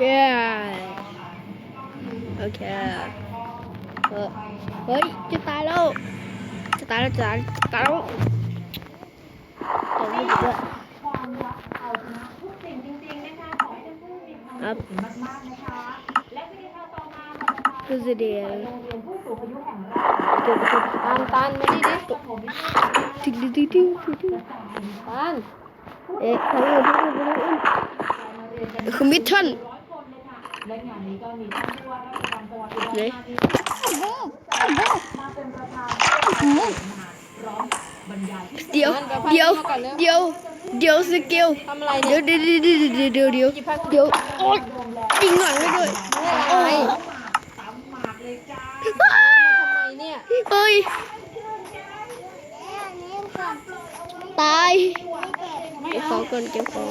yeah โอเคเฮ้ยจะตายแล้วจะตายแล้วจะตายจะตายแล้วตัวนี้ด้วยครับคือจะเดียวเดี๋ยวตานตานมาด้ดิติ๊กติ๊กติ๊กติ๊กติ๊กตานเอ๊ะเขาอยู่ที่ไหนคือมิชชั่น และงานนี้ก็มีท่านผู้ว่าราชการจังหวัดอุดรไหนธานีมาเป็นประธานนะคะพร้อมกับบรรยายที่เดี๋ยวเดี๋ยวเดี๋ยวเดี๋ยวสกิลทำอะไรเดี๋เนี่ยยวเดี๋ยวเดี๋ยวเดี๋ยวเดี๋ยวเดี๋ยวเดี๋ยวโอ๊ยยิงหลังให้ด้วยไม่อะไรตำหมากเลยจ้าทำไมเนี่ยเฮ้ยตายเก็บของก่อนเก็บของ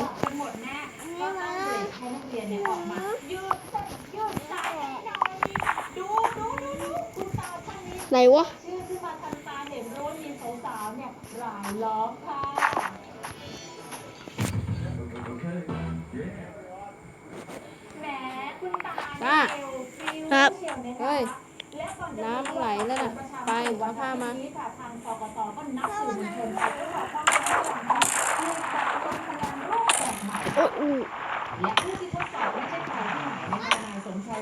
ไหนวะชื่อขึ้นมาทันตาเห็นรู้ว่ามีสาวๆเนี่ยรายล้อมค่ะแหมคุณตาป้าเอวพริ้วครับเชียวนะคะเฮ้ยและก่อนจะน้ำไหลแล้วน่ะไปเอาผ้ามานี้ค่ะทางกกตก็นับสื่อมวลชนไปเพื่อขอความเป็นธรรมในการลงคะแนนรูปแบบใหม่โอ้ยอู้และผู้ที่ทดสอบไม่ใช่ใ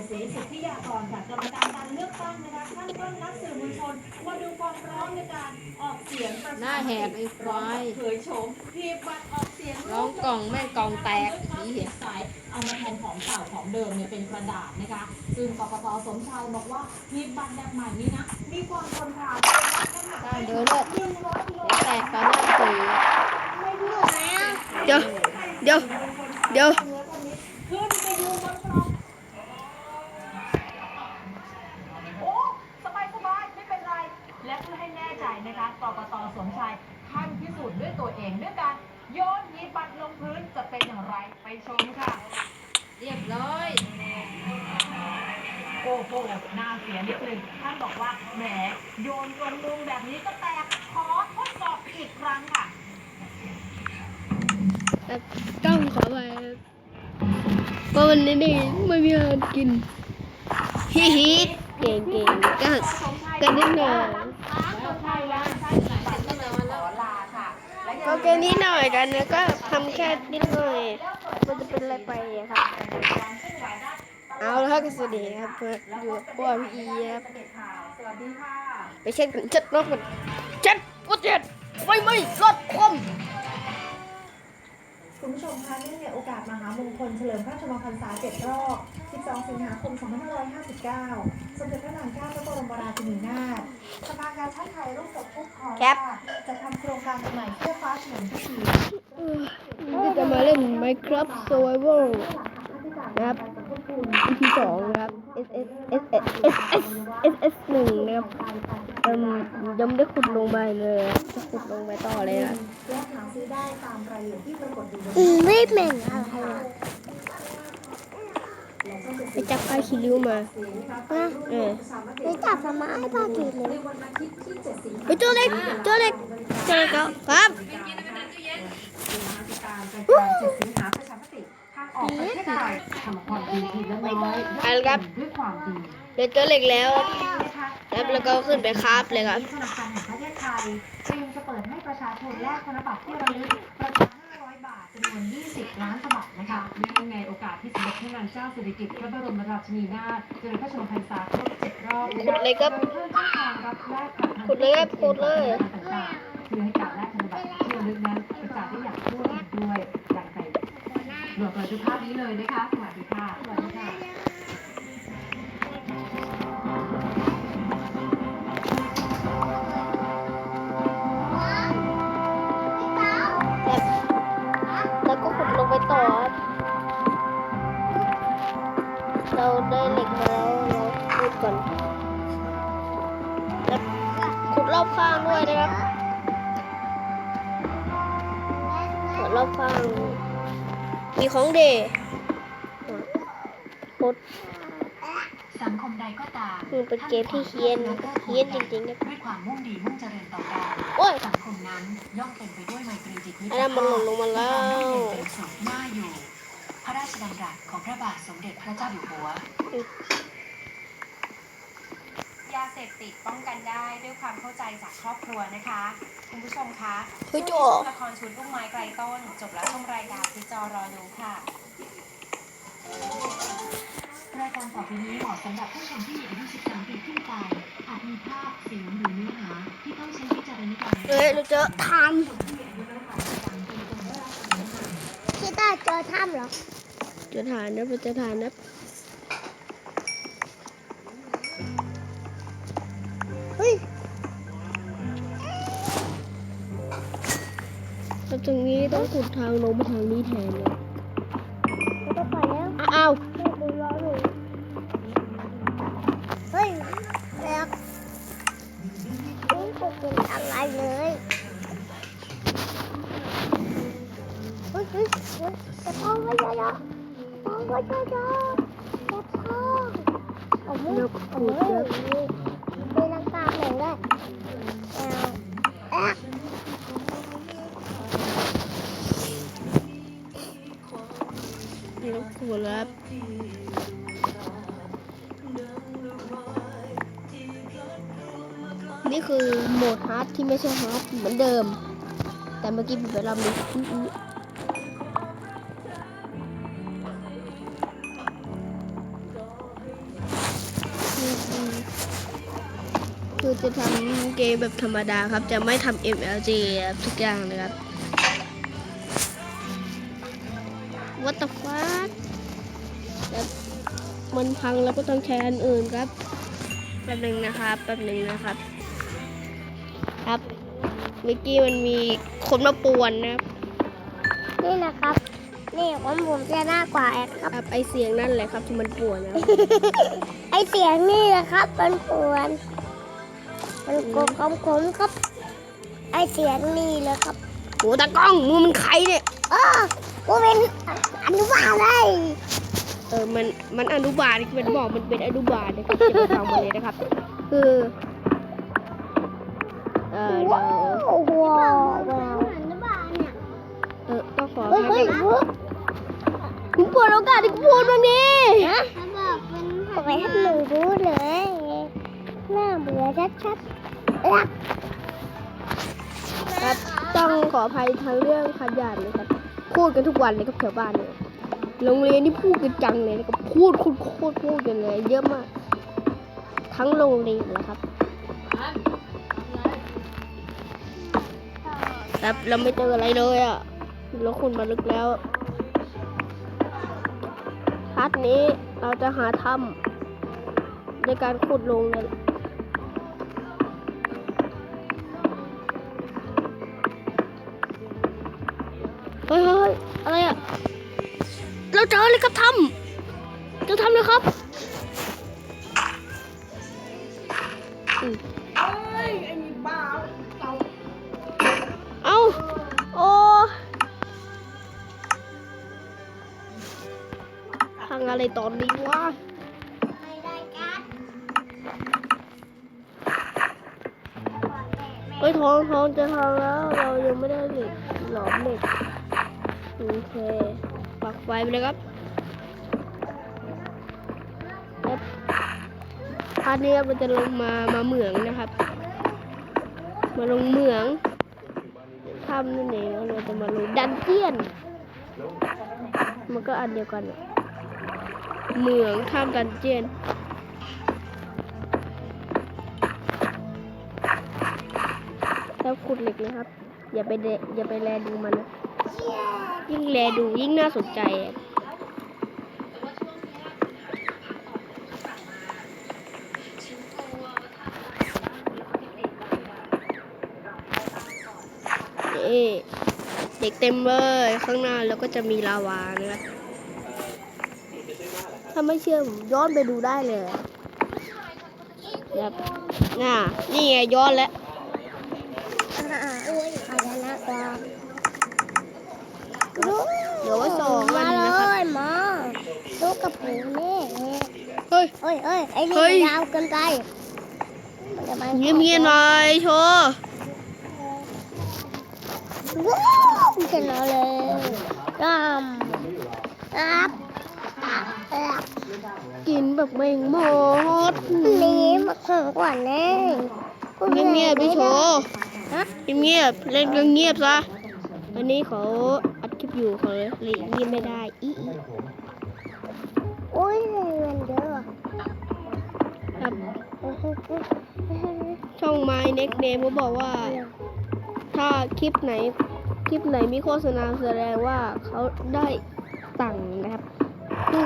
ศรีสุทธิยากรค่ะกรรมการการเลือกตั้งนะคะท่านก็นัดสื่อมวลชนมาดูความพร้อมในการออกเสียงประชาหน้าแหกไอ้ควาย เผยโฉมพีบบัตรออกเสียง ร้องกล่องแม่งกล่องแตกเลือกตั้งอีเหี้ย สายเอามาแทนของเก่าของเดิมเนี่ยเป็นกระดาษนะคะ ซึ่งกกตสมชายบอกว่าพีบบัตรแบบใหม่นี้นะ มีความทนทานได้เดินเลยหนึ่งร้อยกิโลแตกตอนหน้าสื่อ ไม่รู้ไหนอะเดี๋ยว เดี๋ยว เดี๋ยว ขึ้นไปอยู่บนกล่อง โอ้สบายสบายไม่เป็นไร และเพื่อให้แน่ใจนะคะกกต สมชายท่านพิสูจน์ด้วยตัวเองด้วยการโยนหีบบัตรลงพื้นจะเป็นอย่างไรไปชมค่ะ เรียบร้อยโอ้โหน่าเสียนิดนึงท่านบอกว่าแหมโยนลงมุมแบบนี้ก็แตกขอทดสอบอีกครั้งค่ะต้องขอไปเพราะวันนี้นี่ไม่มีอาหารกินฮิฮิเก่งเก่งก็กันนิดหน่อย ใช่แล้ว ก็ลืมแค่นิดหน่อยกันนะก็ทำแค่นิดหน่อย มันจะเป็นอะไรไปอะครับ เอาแล้วครับก็สวัสดีครับเพื่อนอยู่กับพ่อพี่อีครับสวัสดีค่ะไปเช็คจัดรถกันจัดรถเจ็ดไฟไหม้รถคว่ คุณผู้ชมคะเนื่องในโอกาสมหามงคลเฉลิมพระชนมพรรษาเจ็ดรอบ 12 สิงหาคม 2559 สมเด็จพระนางเจ้าพระบรมราชินีนาถสภากาชาติไทยร่วมกับผู้ครองจะทำโครงการใหม่เพื่อฟ้าเฉลิมฉีจะมาเล่น Minecraft Survival นะครับที่สองนะครับ S S S S S S หนึ่งนะครับ ยังได้ขุดลงไปเลยจะขุดลงไปต่อเลยล่ะไม่เหม็นอะไรไปจับปลาขี้ริ้วมาเออไปจับสมาให้ปลาขี้ริ้วไปตัวเล็กตัวเล็กตัวเล็กครับไปครับ เดี๋ยวเจอเล็กแล้วแล้วแล้วก็ขึ้นไปคราฟเลยครับ ธนาคารแห่งประเทศไทยเตรียมจะเปิดให้ประชาชนแลกธนบัตรที่ระลึกประมาณ500 บาทจำนวน 20 ล้านฉบับนะคะเนื่องในโอกาสที่สมเด็จพระนางเจ้าสิริกิติ์พระบรมราชินีนาถเจริญพระชนมพรรษาครบเจ็ดรอบขุดเลยครับโดยเพิ่มช่องทางรับแลกผ่านทางขุดเลยครับขุดเลย ต่างๆเพื่อให้การแลกธนบัตรที่ระลึกนั้นกระจายได้อย่างทั่วถึงด้วยดังไปโหลดเปิดดูภาพนี้เลยนะคะสวัสดีค่ะสวัสดีค่ะ เราได้เหล็กมาแล้วเราขุดก่อนแล้วขุดรอบข้างด้วยนะครับขุดรอบข้าง มีของเดย์ขุดสังคมใดก็ตามมันเป็นเกมที่เฮี้ยนเฮี้ยนจริงๆนะด้วยความมุ่งดีมุ่งเจริญต่อกันโอ้ยสังคมนั้นย่อมเต็มไปด้วยไมตรีจิตมิตรอันนั้นมันหล่นลงมาแล้วความร่มเย็นเป็นสุขน่าอยู่พ ระราชดำรัสของพระบาทสมเด็จพระเจ้าอยู่หัว ยาเสพติดป้องกันได้ด้วยความเข้าใจจากครอบครัวนะคะ คุณผู้ชมคะเฮ้ยโจละครชุดลูกไม้ไกลต้น จบแล้วชมรายการที่จอรอดูค่ะ รายการต่อไปนี้เหมาะสำหรับผู้ชมที่มีอายุ 13 ปีขึ้นไป อาจมีภาพเสียงหรือเนื้อหาที่ต้องใช้วิจารณญาณเฮ้ยเราเจอถ้ำพี่ต้าเจอถ้ำเหรอเจอฐานนะเจอฐานนะเฮ้ยแล้วตรงนี้ต้องขุดทางลงมาทางนี้แทนเลยก็ไปแล้ว อ้าว พ่อไม่ใช่เหรอจะพ่อเอามือเอามือเป็นน้ำตาเหมือนกันเอาแอะนี่ต้องขวแล้วนี่คือโหมดฮาร์ดที่ไม่ใช่ฮาร์ดเหมือนเดิม แต่เมื่อกี้ผมไปลำดูอื้ออื้ คือจะทำเกมแบบธรรมดาครับ จะไม่ทำ MLG ครับทุกอย่างเลยครับ What the fuck แล้วมันพังแล้วก็ต้องใช้อันอื่นครับ แป๊บหนึ่งนะครับ แป๊บหนึ่งนะครับ ครับเมื่อกี้มันมีคนมาป่วนนะครับ นี่นะครับ นี่ของผมจะหน้ากว่าแอกครับ ครับ ไอเสียงนั่นแหละครับที่มันป่วนนะครับไอเสียงนี่นะครับมันปวน มันกบของผมครับ ไอเสียงนี่แหละครับโหตากล้องมึงมันใครเนี่ยเออกูเป็นอนุบาลเลยเออมันมันอนุบาลมันบอกมันเป็นอนุบาลนะครับจะไปฟังมาเลยนะครับ คือเออเราโอ้โหว้าวเออต้องขอเฮ้ยเฮ้ยคุณเปิดโอกาสให้กูพูดบ้างดิทำไมให้หนูรู้เลยน่าเบื่อชัดๆเอ๊ะ ครับต้องขออภัยทางเรื่องขยานนะครับพูดกันทุกวันเลยครับแถวบ้านเนี่ยโรงเรียนนี่พูดกันจังเลยนะครับพูดพูดพูดพูดกันเลย เยอะมาก ทั้งโรงเรียนนะครับครับเราไม่เจออะไรเลยอะแล้วคุณมาลึกแล้วพาร์ทนี้เราจะหาถ้ำในการขุดลงเนี่ย เราเจอเลยครับถ้ำเจอถ้ำเลยครับอืมเอ้าโอ้ทางอะไรตอนนี้วะเฮ้ยทองทองจะทางแล้ว เรายังไม่ได้เหล็กหลอมเหล็กโอเค ปักไฟไปเลยครับครับพาร์ทนี้ครับเราจะลงมามาเหมืองนะครับ มาลงเหมืองทำนั่นเองเราจะมาลงดันเจียน มันก็อันเดียวกันเหมืองข้ามดันเจียนแล้วขุดเหล็กนะครับ อย่าไปเดอย่าไปแลดูมันนะ ยิ่งแลดูยิ่งน่าสนใจอะเด็กเต็มเลยข้างหน้าแล้วก็จะมีลาวานะครับถ้าไม่เชื่อผมย้อนไปดูได้เลยครับน่านี่ไงย้อนแล้วอ่าอุ้ยอาจจะน่ากลัว เดี๋ยวว่าสองวั มาน เล นะครับ ยมาลูกกับปู นี่เฮ้ยเฮ้ยเฮ้ยไอ้นี่เฮ้ยมันยาวเกินไปมันจะมาเงียบเงียบๆหน่อยโชว์ว้าวชนะเลยรำรครับเออกินแบบไม่หมดนี่มาของกว่าแน่เงียบๆพี่โชว์ฮะเงียบๆเล่นก็เงียบซะวันนี้เขาอัดคลิปอยู่เขาเลยเงียบไม่ได้อีอีอุ้ ช่อง My Next Name เขาบอกว่า ถ้าคลิปไหน คลิปไหนมีโฆษณาแสดงว่าเขาได้ตังค์นะครับซึ่ง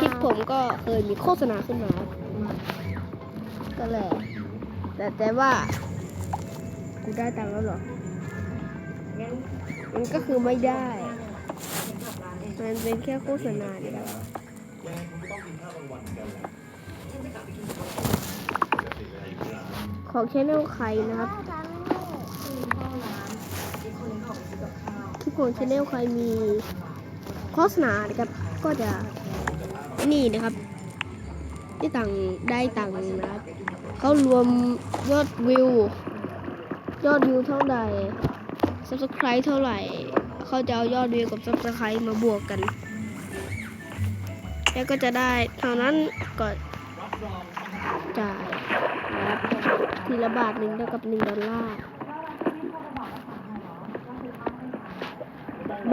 คลิปผมก็เคยมีโฆษณาขึ้นมา ก็แหละแต่แต่ว่า กูได้ตังค์แล้วเหรอมันก็คือไม่ได้ มันเป็นแค่โฆษณาเนี่ยครับ ของชแนลใครนะครับคลิปของชแนลใครมีโฆษณานะครับ ก็จะนี่นะครับได้ตังได้ตังนะครับเขารวมยอดวิว ยอดวิวเท่าไหร่ subscribe เท่าไหร่ เขาจะเอายอดวิวกับ subscribe มาบวกกัน แล้วก็จะได้เท่านั้นก็จ่ายนะ ทีละบาทหนึ่งเท่ากับหนึ่งดอลลาร์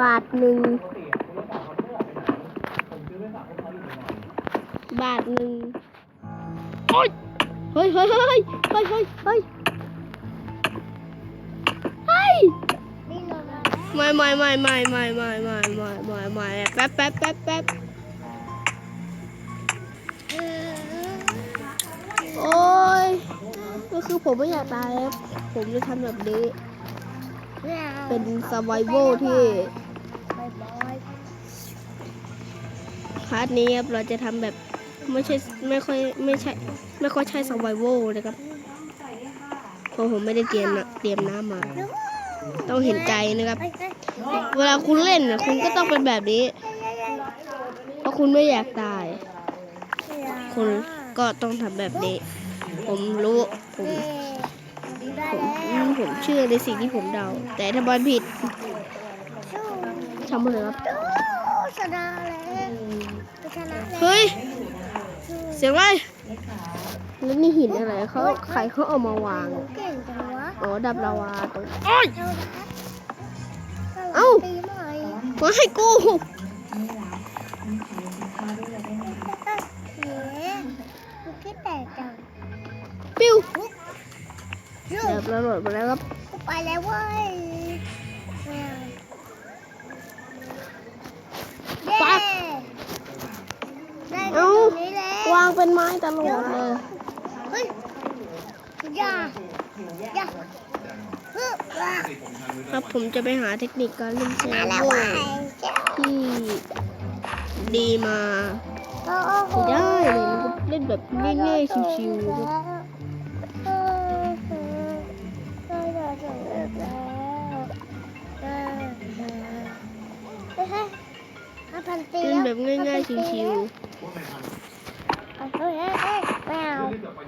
บาทหนึ่ง บาทหนึ่งโอ๊ยเฮ้ยเฮ้ยเฮ้ยเฮ้ยเฮ้ยเฮ้ยเฮ้ยนี่นอนไม่ไม่ไม่ไม่ไม่ไม่ไม่ไม่ไม่ไม่แป๊บแป๊บแป๊บแป๊บโอ้ย ก็คือผมไม่อยากตายครับ ผมจะทำแบบนี้ เป็น survival ที่บายบายพาร์ทนี้ครับเราจะทำแบบไม่ใช่ไม่ค่อยไม่ใช่ไม่ค่อยใช่ survival นะครับเพราะผมไม่ได้เตรียมนะเตรียมน้ำมา ต้องเห็นใจนะครับ เวลาคุณเล่นนะคุณก็ต้องเป็นแบบนี้ เพราะคุณไม่อยากตาย คุณก็ต้องทำแบบนี้ ผมรู้ ผมผมผมเชื่อในสิ่งที่ผมเดา แต่ถ้าบอลผิดสู้ทำเลยครับชนะแล้วเฮ้ย เสียงอะไรแล้วนี่หินอะไรเขาใครเขาเอามาวางอ๋อดับลาวาตรงโอ้ยเอ้ามาให้กู ยูดับระเบิดมาแล้วครับกูไปแล้วเว้ยแมวเย้ได้ตรงนี้แล้ววางเป็นไม้ตลอดเลยเฮ้ยอย่าอย่าเฮ้ยว้าครับผมจะไปหาเทคนิคการเล่นเซมาร์แล้วโวเว้ยที่ดีมาโอ้โห ไม่ได้เลยนะครับเล่นแบบง่ายๆชิวๆครับ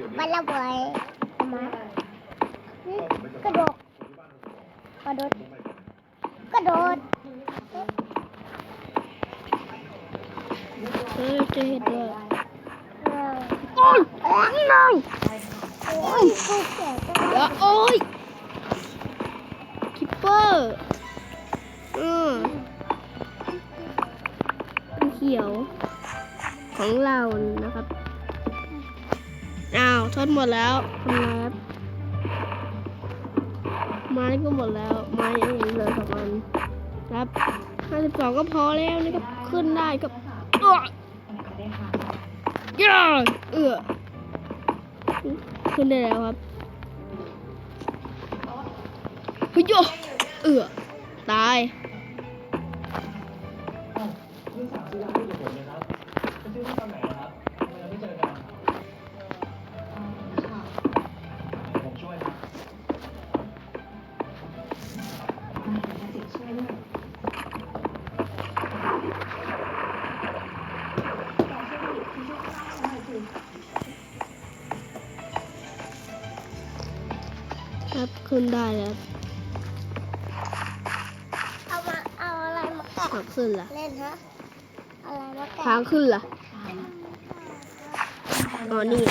วไปและเว้ยมานี่กระโดดกระโดดกระโดดๆเฮ้ยจะเห็นด้วยแมวโอ้ยโอ้ยน้องโอ้ยกูแก่จังเดี๋ยวโอ้ยคิปเปอร์อืมสีเขียวของเรานะครับอ้าว ทดหมดแล้วทำไงครับไม้ก็หมดแล้ว ไม้ยังเหลือสองอันครับห้าสิบสองก็พอแล้วนี่ก็ขึ้นได้ครับเออย่าเออขึ้นได้แล้วครับเฮ้ยโยเออตาย ครับขึ้นได้แล้วเอามาเอาอะไรมาแกะกดขึ้นละเล่นฮะอะไรวะแกทางขึ้นล่ะอ๋อนี่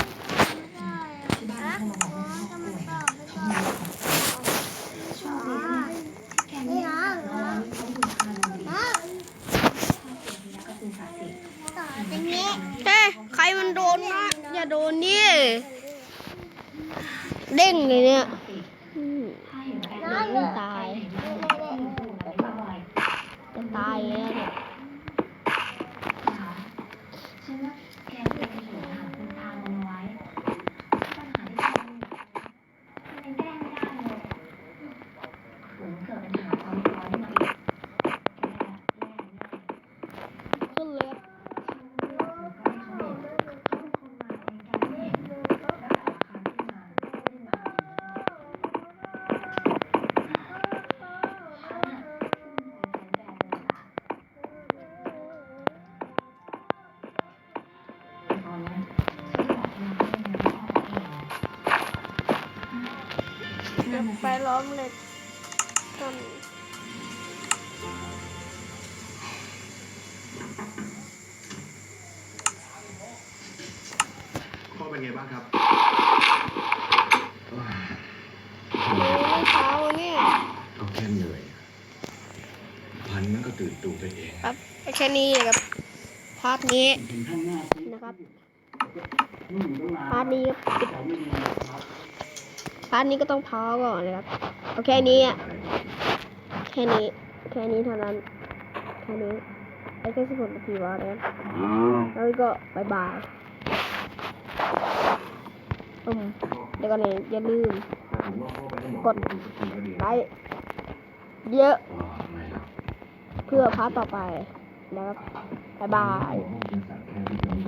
ไปล้อมเหล็กกันพ่อเป็นไงบ้างครับเมื่เช้าเนี่ยก็แค่เหนื่อยพันนั้นก็ตื่นตูไปเองครับแค่นี้ครับพาร์ทนี้นะครับพาร์ทนี้ครับพาร์ทนี้ก็ต้องพาก่อนนะครับเอาแค่นี้อะแค่นี้ แค่นี้เท่านั้นแค่นี้ไอ้แค่สิบหกนาทีวะนะครับแล้วก็บายบายอืมเดี๋ยวก่อนเลยอย่าลืม กดไลค์เยอะ เพื่อพาร์ทต่อไปนะครับบายบาย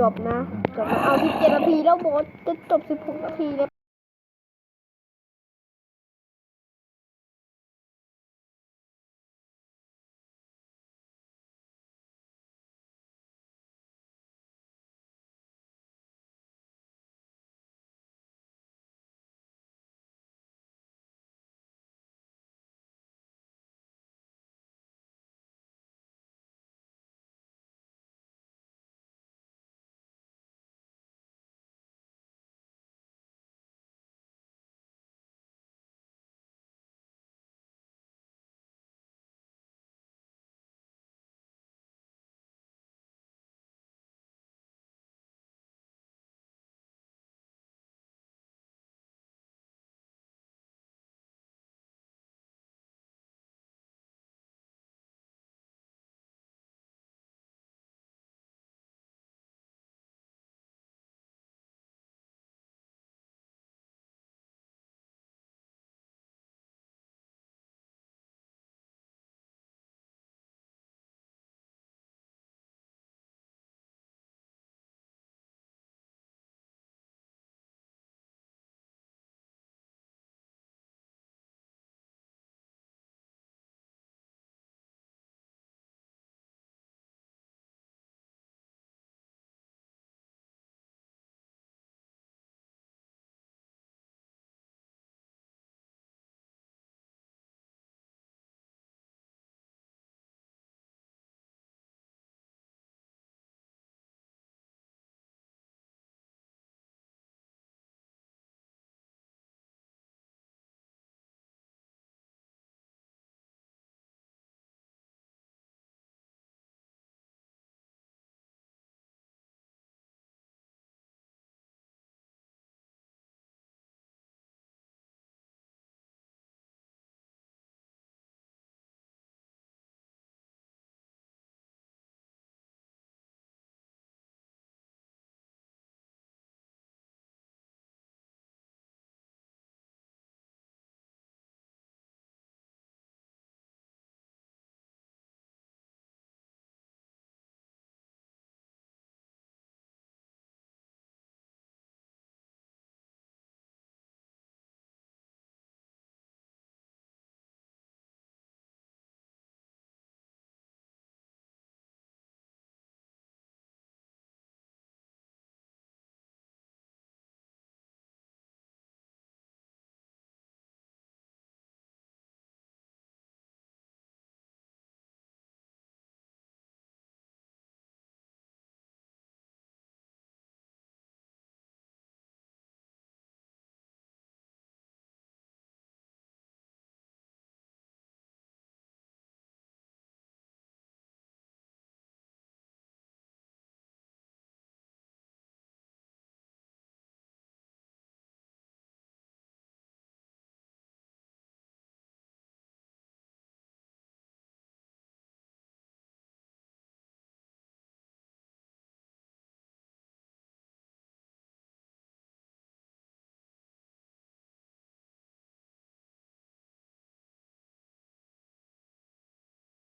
จบนะ จบนะเอาที่เจ็ดนาทีแล้วบอสจะจบสิบหกนาทีแล้ว